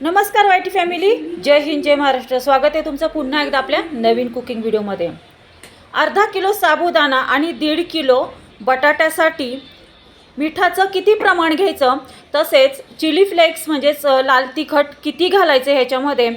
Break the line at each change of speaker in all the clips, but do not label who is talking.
नमस्कार YT family. जय हिंद जय महाराष्ट्र. स्वागत आहे तुमचं पुन्हा एकदा आपल्या नवीन कुकिंग व्हिडिओमध्ये. अर्धा किलो साबुदाणा आणि दीड किलो बटाट्यासाठी मिठाचं किती प्रमाण घ्यायचं? तसेच चिली फ्लेक्स म्हणजेच लाल तिखट किती घालायचं ह्याच्यामध्ये?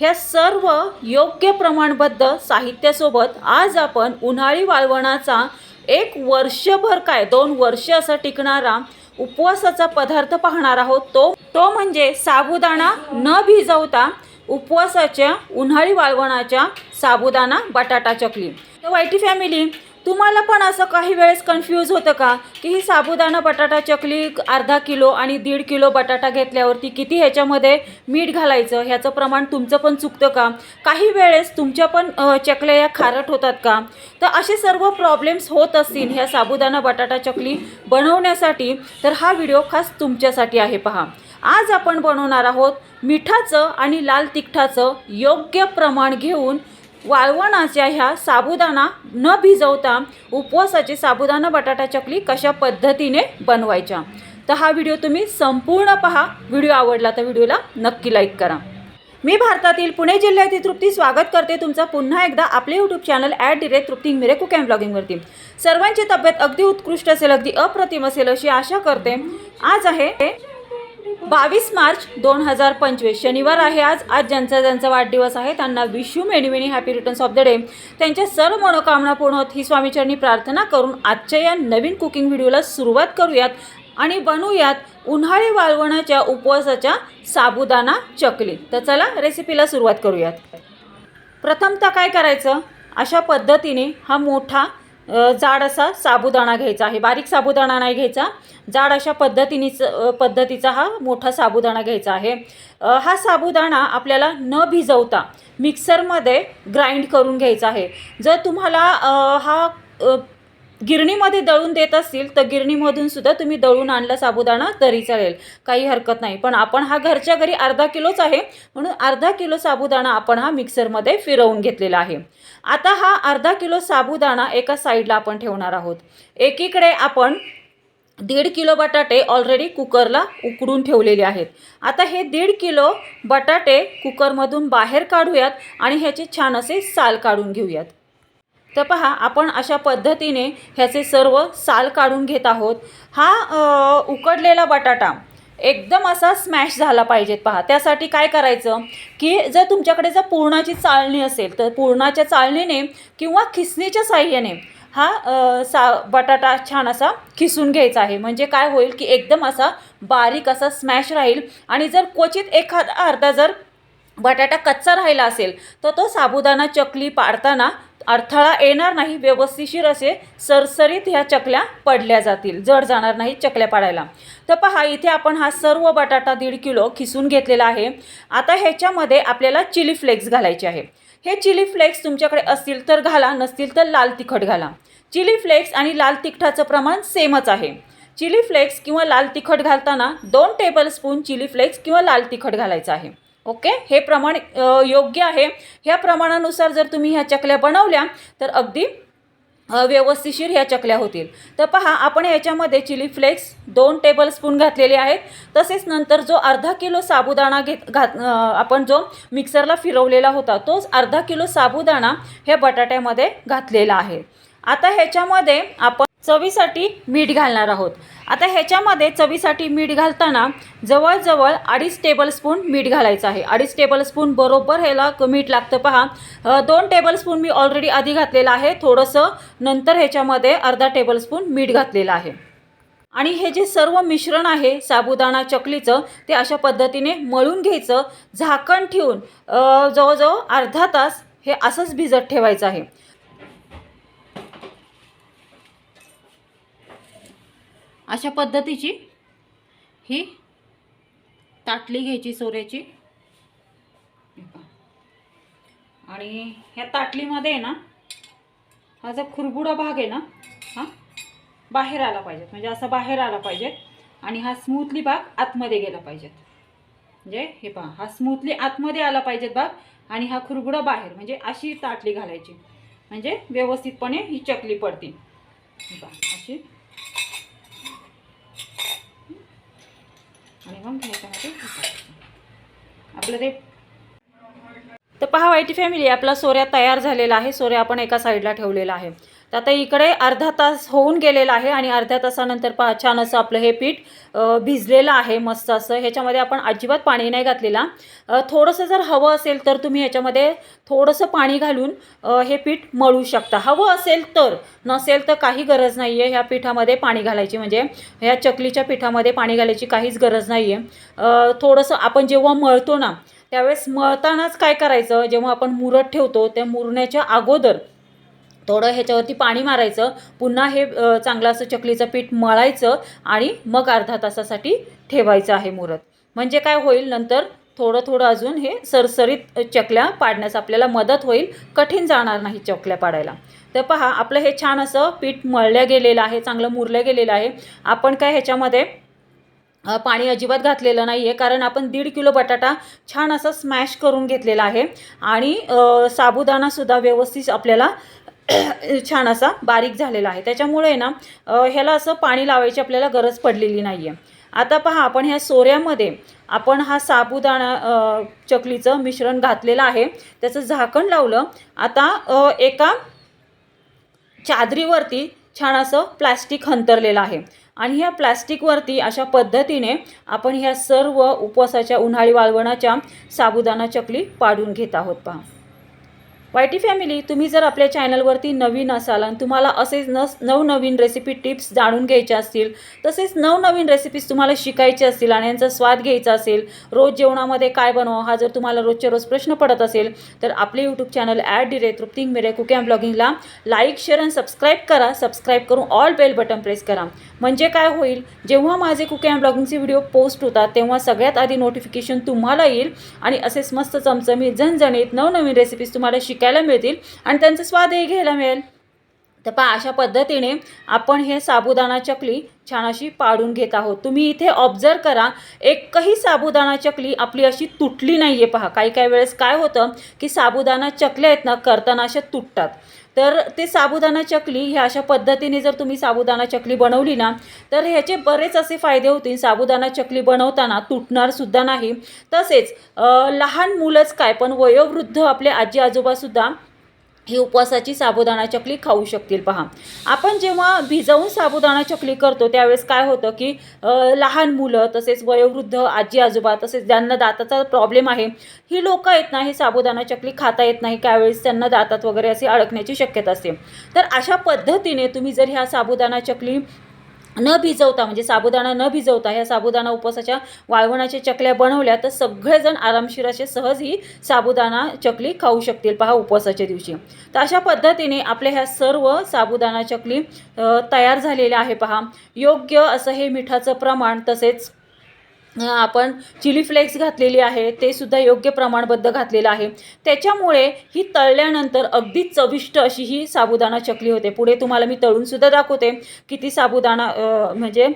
ह्या सर्व योग्य प्रमाणबद्ध साहित्यासोबत आज आपण उन्हाळी वाळवणाचा एक वर्षभर काय दोन वर्ष असा टिकणारा उपवासाचा पदार्थ पाहणार आहोत. तो तो म्हणजे साबुदाणा न भिजवता उपवासाच्या उन्हाळी वाळवणाच्या साबुदाणा बटाटा चकली. तर वाईटी फॅमिली तुम्हाला पण असं काही वेळेस कन्फ्यूज होतं का? की ही साबुदाणा बटाटा चकली अर्धा किलो आणि दीड किलो बटाटा घेतल्यावरती किती ह्याच्यामध्ये मीठ घालायचं? ह्याचं प्रमाण तुमचं पण चुकतं का? काही वेळेस तुमच्या पण चकल्या या खारट होतात का? तर असे सर्व प्रॉब्लेम्स होत असतील ह्या साबुदाणा बटाटा चकली बनवण्यासाठी तर हा व्हिडिओ खास तुमच्यासाठी आहे पहा. आज आपण बनवणार आहोत मिठाचं आणि लाल तिखटाचं योग्य प्रमाण घेऊन वाळवणाच्या ह्या साबुदाणा न भिजवता उपवासाची साबुदाणा बटाटा चकली कशा पद्धतीने बनवायच्या. तर हा व्हिडिओ तुम्ही संपूर्ण पहा. व्हिडिओ आवडला तर व्हिडिओला नक्की लाईक करा. मी भारतातील पुणे जिल्ह्यातील तृप्ती स्वागत करते तुमचा पुन्हा एकदा आपले YouTube channel at direct Trupti Mire cook and ब्लॉगिंगवरती सर्वांची तब्येत अगदी उत्कृष्ट असेल अगदी अप्रतिम असेल अशी आशा करते. आज आहे बावीस मार्च दोन हजार पंचवीस. शनिवार आहे आज. आज ज्यांचा ज्यांचा वाढदिवस आहे त्यांना wish you many many happy returns of the day त्यांच्या सर्व मनोकामना पूर्ण होत ही स्वामीचरणी प्रार्थना करून आजच्या या नवीन कुकिंग व्हिडिओला सुरुवात करूयात आणि बनवूयात उन्हाळी वाळवणाच्या उपवासाच्या साबुदाणा चकली. तर चला रेसिपीला सुरुवात करूयात. प्रथमतः काय करायचं? अशा पद्धतीने हा मोठा जाड असा साबुदाणा घ्यायचा आहे. बारीक साबुदाणा नाही घ्यायचा. जाड अशा पद्धतीनीच पद्धतीचा हा मोठा साबुदाणा घ्यायचा आहे. हा साबुदाणा आपल्याला न भिजवता मिक्सरमध्ये ग्राइंड करून घ्यायचा आहे. जर तुम्हाला हा गिरणीमध्ये दळून देत असतील तर गिरणीमधून सुद्धा तुम्ही दळून आणला साबुदाणा तरी चालेल. काही हरकत नाही. पण आपण हा घरच्या घरी अर्धा किलोच आहे. म्हणून अर्धा किलो साबुदाणा आपण हा मिक्सरमध्ये फिरवून घेतलेला आहे. आता हा अर्धा किलो साबुदाणा एका साईडला आपण ठेवणार आहोत. एकीकडे आपण दीड किलो बटाटे ऑलरेडी कुकरला उकडून ठेवलेले आहेत. आता हे दीड किलो बटाटे कुकरमधून बाहेर काढूयात आणि ह्याचे छान असे साल काढून घेऊयात. तर पहा आपण अशा पद्धतीने ह्याचे सर्व साल काढून घेत आहोत. हा उकडलेला बटाटा एकदम असा स्मॅश झाला पाहिजेत पहा त्यासाठी काय करायचं की जर तुमच्याकडे जर पूर्णाची चाळणी असेल तर पूर्णाच्या चाळणीने किंवा खिसणीच्या साह्याने हा सा बटाटा छान असा खिसून घ्यायचा आहे. म्हणजे काय होईल की एकदम असा बारीक असा स्मॅश राहील आणि जर क्वचित एखादा अर्धा जर बटाटा कच्चा राहिला असेल तर तो साबुदाणा चकली पाडताना अडथळा येणार नाही व्यवस्थिशीर असे सरसरीत ह्या चकल्या पडल्या जातील. जड जाणार नाही चकल्या पाडायला. तर पहा इथे आपण हा सर्व बटाटा दीड किलो खिसून घेतलेला आहे. आता ह्याच्यामध्ये आपल्याला चिली फ्लेक्स घालायचे आहे. हे चिली फ्लेक्स तुमच्याकडे असतील तर घाला नसतील तर लाल तिखट घाला. चिली फ्लेक्स आणि लाल तिखटाचं प्रमाण सेमच आहे. चिली फ्लेक्स किंवा लाल तिखट घालताना दोन टेबलस्पून चिली फ्लेक्स किंवा लाल तिखट घालायचं आहे. ओके? हे प्रमाण योग्य आहे. ह्या प्रमाणानुसार जर तुम्ही ह्या चकल्या बनवल्या तर अगदी व्यवस्थिशीर ह्या चकल्या होतील. तर पहा आपण याच्यामध्ये चिली फ्लेक्स दोन टेबलस्पून घातलेले आहेत. तसेच नंतर जो अर्धा किलो साबुदाणा घेत घात आपण जो मिक्सरला फिरवलेला होता तोच अर्धा किलो साबुदाणा ह्या बटाट्यामध्ये घातलेला आहे. आता ह्याच्यामध्ये आपण चवीसाठी मीठ घालणार आहोत. आता ह्याच्यामध्ये चवीसाठी मीठ घालताना जवळजवळ अडीच टेबलस्पून मीठ घालायचं आहे. अडीच टेबलस्पून बरोबर ह्याला मीठ लागतं पहा. दोन टेबलस्पून मी ऑलरेडी आधी घातलेलं आहे. थोडंसं नंतर ह्याच्यामध्ये अर्धा टेबलस्पून मीठ घातलेलं आहे. आणि हे जे सर्व मिश्रण आहे साबुदाणा चकलीचं ते अशा पद्धतीने मळून घ्यायचं. झाकण ठेवून जवळजवळ अर्धा तास हे असंच भिजत ठेवायचं आहे. अशा पद्धतीची ही ताटली घ्यायची सोऱ्याची. आणि ह्या ताटलीमध्ये आहे ना हा जो खुरबुडा भाग आहे ना हा बाहेर आला पाहिजे. म्हणजे असा बाहेर आला पाहिजे आणि हा स्मूथली भाग आतमध्ये गेला पाहिजेत म्हणजे हे पहा हा स्मूथली आतमध्ये आला पाहिजेत भाग आणि हा खुरबुडा बाहेर म्हणजे अशी ताटली घालायची. म्हणजे व्यवस्थितपणे ही चकली पडते अशी. आणि मग ह्याच्यामध्ये हे टाकायचं. आपलं ते तर पहा वाईटी फॅमिली आपला सोऱ्या तयार झालेला आहे. सोऱ्या आपण एका साईडला ठेवलेला आहे. तर आता इकडे अर्धा तास होऊन गेलेला आहे आणि अर्ध्या तासानंतर पहा छान असं आपलं हे पीठ भिजलेलं आहे मस्त असं. ह्याच्यामध्ये आपण अजिबात पाणी नाही घातलेला. थोडंसं जर हवं असेल तर तुम्ही ह्याच्यामध्ये थोडंसं पाणी घालून हे पीठ मळू शकता. हवं असेल तर नसेल तर काही गरज नाही आहे ह्या पिठामध्ये पाणी घालायची. म्हणजे ह्या चकलीच्या पिठामध्ये पाणी घालायची काहीच गरज नाही आहे थोडंसं आपण जेव्हा मळतो ना त्यावेळेस मळतानाच काय करायचं? जेव्हा आपण मुरत ठेवतो त्या मुरण्याच्या अगोदर थोडं ह्याच्यावरती पाणी मारायचं. पुन्हा हे चांगलं असं चकलीचं पीठ मळायचं आणि मग अर्धा तासासाठी ठेवायचं आहे मुरत. म्हणजे काय होईल? नंतर थोडं थोडं अजून हे सरसरीत चकल्या पाडण्यास आपल्याला मदत होईल. कठीण जाणार नाही चकल्या पाडायला. तर पहा आपलं हे छान असं पीठ मळलं गेलेलं आहे चांगलं मुरलं गेलेलं आहे. आपण काय ह्याच्यामध्ये पाणी अजिबात घातलेलं नाही आहे कारण आपण दीड किलो बटाटा छान असा स्मॅश करून घेतलेला आहे. आणि साबुदाणासुद्धा व्यवस्थित आपल्याला छान असा बारीक झालेला आहे. त्याच्यामुळे ना ह्याला असं पाणी लावायची आपल्याला गरज पडलेली नाही आहे आता पहा आपण ह्या सोऱ्यामध्ये आपण हा साबुदाणा चकलीचं मिश्रण घातलेलं आहे. त्याचं झाकण लावलं. आता एका चादरीवरती छान असं प्लॅस्टिक हंतरलेलं आहे. आणि ह्या प्लास्टिकवरती अशा पद्धतीने आपण ह्या सर्व उपवासाच्या उन्हाळी वाळवणाच्या साबुदाणा चकली पाडून घेत आहोत पहा. वायटी फॅमिली तुम्ही जर आपल्या चॅनलवरती नवीन असाल आणि तुम्हाला असेच न नवनवीन रेसिपी टिप्स जाणून घ्यायच्या असतील तसेच नवनवीन रेसिपीज तुम्हाला शिकायचे असतील आणि यांचा स्वाद घ्यायचा असेल रोज जेवणामध्ये काय बनवा हा जर तुम्हाला रोजच्या रोज प्रश्न पडत असेल तर आपले यूट्यूब चॅनल ॲड डिरे तृप्तिंग मिरे कुके अँड ब्लॉगिंगला लाईक शेअर आणि सबस्क्राईब करा. सबस्क्राईब करून ऑल बेल बटन प्रेस करा. म्हणजे काय होईल जेव्हा माझे कुके अँड ब्लॉगिंगचे व्हिडिओ पोस्ट होतात तेव्हा सगळ्यात आधी नोटिफिकेशन तुम्हाला येईल आणि असेच मस्त चमचमीत झणझणीत नवनवीन रेसिपीज तुम्हाला शिक शिकायला मिळतील आणि त्यांचा स्वादही घ्यायला मिळेल. तर पहा अशा पद्धतीने आपण हे साबुदाणा चकली छान अशी पाडून घेत आहोत. तुम्ही इथे ऑब्झर्व करा एकही साबुदाणा चकली आपली अशी तुटली नाही आहे पहा. काही काही वेळेस काय होतं की साबुदाणा चकल्या आहेत ना करताना अशा तुटतात. तर ते साबुदाणा चकली ह्या अशा पद्धतीने जर तुम्ही साबुदाणा चकली बनवली ना तर ह्याचे बरेच असे फायदे होतील. साबुदाणा चकली बनवताना तुटणारसुद्धा नाही. तसेच लहान मुलंच काय पण वयोवृद्ध आपले आजी आजोबासुद्धा ही उपवासाची साबुदाणा चकली खाऊ शकतील. पहा. आपण जेव्हा भिजवून साबुदाणा चकली करतो त्यावेळेस काय होतं की लहान मुलं तसेच वयोवृद्ध आजी आजोबा तसेच ज्यांना दाताचा प्रॉब्लेम आहे ही लोकं आहेत नाही साबुदाणा चकली खाता येत नाही त्यावेळेस त्यांना दातात वगैरे असे अडकण्याची शक्यता असते. तर अशा पद्धतीने तुम्ही जर ह्या साबुदाणा चकली न भिजवता म्हणजे साबुदाणा न भिजवता ह्या साबुदाणा उपवासाच्या वाळवणाच्या चकल्या बनवल्या तर सगळेजण आरामशीर असे सहज ही साबुदाणा चकली खाऊ शकतील. पहा उपवासाच्या दिवशी. तर अशा पद्धतीने आपल्या ह्या सर्व साबुदाणा चकली तयार झालेल्या आहे पहा. योग्य असं हे मिठाचं प्रमाण तसेच आपण चिली फ्लेक्स घातलेली आहे ते सुद्धा योग्य प्रमाणबद्ध घातलेलं आहे. त्याच्यामुळे ही तळल्यानंतर अगदी चविष्ट अशी ही साबुदाणा चकली होते. पुढे तुम्हाला मी तळूनसुद्धा दाखवते किती साबुदाणा म्हणजे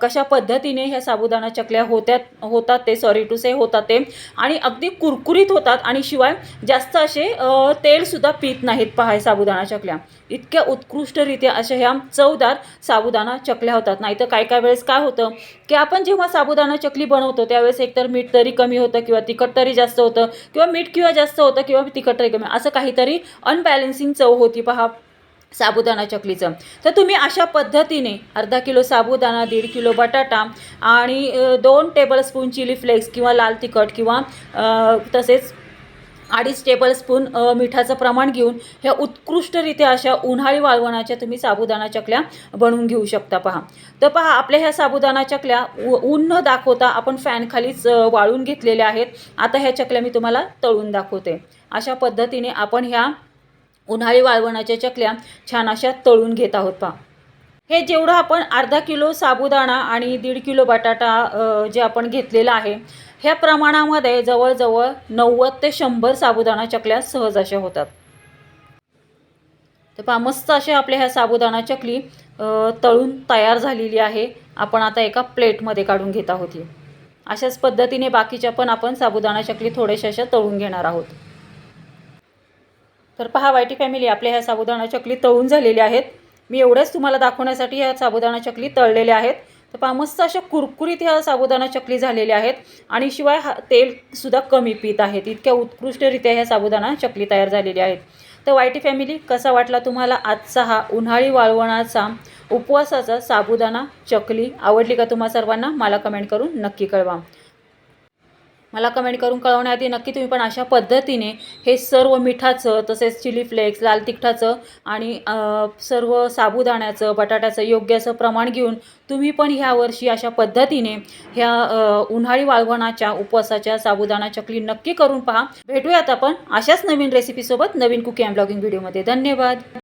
कशा पद्धतीने ह्या साबुदाणा चकल्या होत्यात होतात ते सॉरी टू से होतात ते. आणि अगदी कुरकुरीत होतात आणि शिवाय जास्त असे तेलसुद्धा पित नाहीत पहा साबुदाणा चकल्या. इतक्या उत्कृष्टरित्या अशा ह्या चवदार साबुदाणा चकल्या होतात. नाहीतर काय काय वेळेस काय होतं की आपण जेव्हा साबुदाणा चकली बनवतो त्यावेळेस एकतर मीठ तरी कमी होतं किंवा तिखट तरी जास्त होतं किंवा मीठ किंवा जास्त होतं किंवा तिखट तरी कमी असं काहीतरी अनबॅलेन्सिंग चव होती पहा साबुदाणा चकलीचं. तर तुम्ही अशा पद्धतीने अर्धा किलो साबुदाणा दीड किलो बटाटा आणि दोन टेबलस्पून चिली फ्लेक्स किंवा लाल तिखट किंवा तसेच अडीच टेबल स्पून मिठाचं प्रमाण घेऊन ह्या उत्कृष्टरित्या अशा उन्हाळी वाळवणाच्या तुम्ही साबुदाणा चकल्या बनवून घेऊ शकता पहा. तर पहा आपल्या ह्या साबुदाणा चकल्या उ- ऊन न दाखवता आपण फॅनखालीच वाळून घेतलेल्या आहेत. आता ह्या चकल्या मी तुम्हाला तळून दाखवते. अशा पद्धतीने आपण ह्या उन्हाळी वाळवणाच्या चकल्या छान अशा तळून घेत आहोत पहा. हे जेवढं आपण अर्धा किलो साबुदाणा आणि दीड किलो बटाटा जे आपण घेतलेला आहे ह्या प्रमाणामध्ये जवळजवळ नव्वद ते शंभर साबुदाणा चकल्या सहज अशा होतात. तर पहा मस्त अशा आपल्या ह्या साबुदाणा चकली तळून तयार झालेली आहे. आपण आता एका प्लेटमध्ये काढून घेत आहोत ही. अशाच पद्धतीने बाकीच्या पण आपण साबुदाणा चकली थोड्याशा अशा तळून घेणार आहोत. तर पहा वायटी फॅमिली आपल्या ह्या साबुदाणा चकली तळून झालेल्या आहेत. मी एवढंच तुम्हाला दाखवण्यासाठी ह्या साबुदाणा चकली तळलेल्या आहेत. तर पहा मस्त अशा कुरकुरीत ह्या साबुदाणा चकली झालेल्या आहेत. आणि शिवाय हा तेलसुद्धा कमी पीत आहेत. इतक्या उत्कृष्टरित्या ह्या साबुदाणा चकली तयार झालेल्या आहेत. तर वायटी फॅमिली कसा वाटला तुम्हाला आजचा हा उन्हाळी वाळवणाचा उपवासाचा साबुदाणा चकली? आवडली का तुम्हा सर्वांना? मला कमेंट करून नक्की कळवा. मला कमेंट करून कळवण्याआधी नक्की तुम्ही पण अशा पद्धतीने हे सर्व मिठाचं तसेच चिली फ्लेक्स लाल तिखटाचं आणि सर्व साबुदाण्याचं बटाट्याचं योग्य असं प्रमाण घेऊन तुम्ही पण ह्या वर्षी अशा पद्धतीने ह्या उन्हाळी वाळवणाच्या उपवासाच्या साबुदाणा चकली नक्की करून पहा. भेटूयात आपण अशाच नवीन रेसिपीसोबत नवीन कुकी अँड ब्लॉगिंग व्हिडिओमध्ये धन्यवाद.